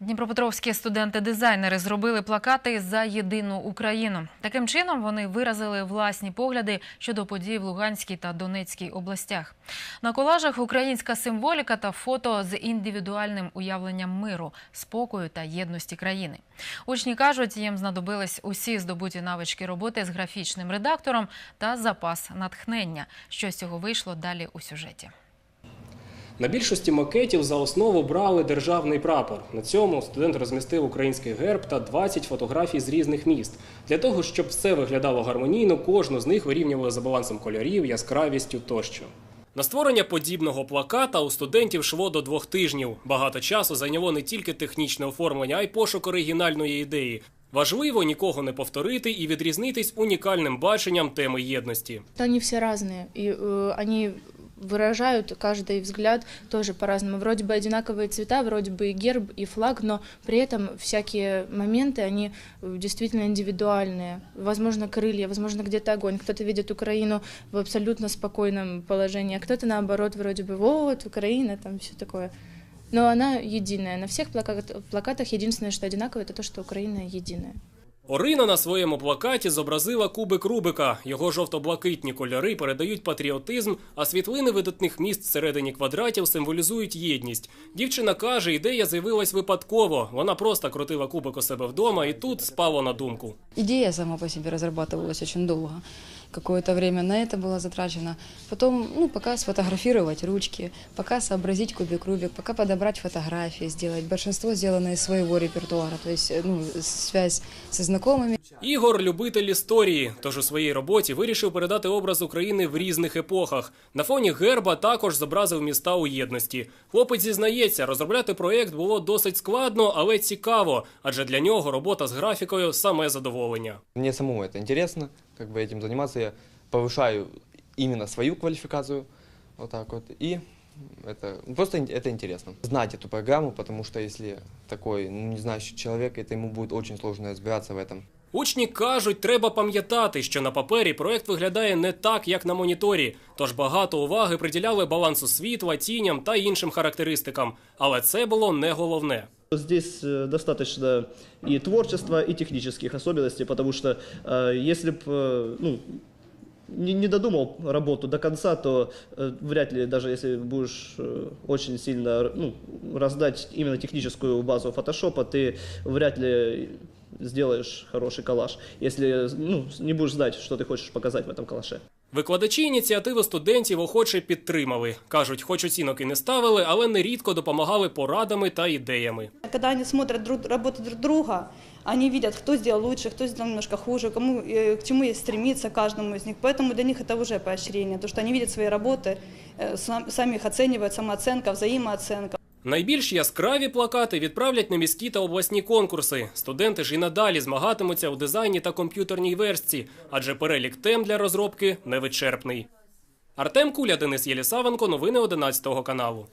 Дніпропетровські студенти-дизайнери зробили плакати за єдину Україну. Таким чином вони виразили власні погляди щодо подій в Луганській та Донецькій областях. На колажах українська символіка та фото з індивідуальним уявленням миру, спокою та єдності країни. Учні кажуть, їм знадобились усі здобуті навички роботи з графічним редактором та запас натхнення. Що з цього вийшло далі у сюжеті. На більшості макетів за основу брали державний прапор. На цьому студент розмістив український герб та 20 фотографій з різних міст. Для того, щоб все виглядало гармонійно, кожну з них вирівнювали за балансом кольорів, яскравістю тощо. На створення подібного плаката у студентів йшло до двох тижнів. Багато часу зайняло не тільки технічне оформлення, а й пошук оригінальної ідеї. Важливо нікого не повторити і відрізнитись унікальним баченням теми єдності. Они все разные, и э, они выражают каждый взгляд тоже по-разному. Вроде бы одинаковые цвета, вроде бы и герб, и флаг, но при этом всякие моменты, они э, действительно индивидуальные. Возможно, крылья, возможно, где-то огонь. Кто-то видит Украину в абсолютно спокойном положении, а кто-то наоборот, вроде бы, вот, Украина, там все такое. Но она единая. На всех плакат- плакатах единственное, что одинаково, это то, что Украина единая. Орина на своєму плакаті зобразила кубик Рубика. Його жовто-блакитні кольори передають патріотизм, а світлини видатних міст всередині квадратів символізують єдність. Дівчина каже, ідея з'явилась випадково. Вона просто крутила кубик у себе вдома, і тут спало на думку. Ідея сама по собі розроблювалася дуже долго Какое-то время на это было затрачено. Потом, ну, пока сфотографировать ручки, пока сообразить кубик Рубик, пока подобрать фотографии, сделать. Большинство сделано из своего репертуара, то есть, э, ну, связь со знакомыми. Ігор любитель історії, тож у своїй роботі вирішив передати образ України в різних епохах. На фоні герба також зобразив міста у єдності. Хлопець зізнається, розробляти проєкт було досить складно, але цікаво, адже для нього робота з графікою саме задоволення. Мне самому это интересно, как бы этим заниматься. Я повышаю именно свою квалификацию, вот так вот, и это просто ин- это интересно. Знать эту программу, потому что если такой ну, не знающий человек, это ему будет очень сложно разбираться в этом. Учні кажуть, треба пам'ятати, що на папері проект виглядає не так, як на моніторі. Тож багато уваги приділяли балансу світла, тіням та іншим характеристикам. Але це було не головне. Здесь э, достаточно и творчества, и технических особенностей, потому что э, если бы ну, не, не додумал работу до конца, то э, вряд ли, даже если будешь э, очень сильно ну, раздать именно техническую базу фотошопа, ты вряд ли сделаешь хороший коллаж, если ну, не будешь знать, что ты хочешь показать в этом коллаже. Викладачі ініціативи студентів охоче підтримали. Кажуть, хоч оцінок і не ставили, але нерідко допомагали порадами та ідеями. Когда они смотрят друг, работу друг друга, они видят, кто сделал лучше, кто сделал немножко хуже, кому, э, к чему есть стремиться каждому из них. Поэтому для них это уже поощрение, то, что они видят свои работы, э, сам- сами их оценивают, самооценка, взаимооценка. Найбільш яскраві плакати відправлять на міські та обласні конкурси. Студенти ж і надалі змагатимуться у дизайні та комп'ютерній версії, адже перелік тем для розробки невичерпний. Артем Куля, Денис Єлісавенко, новини 11 каналу.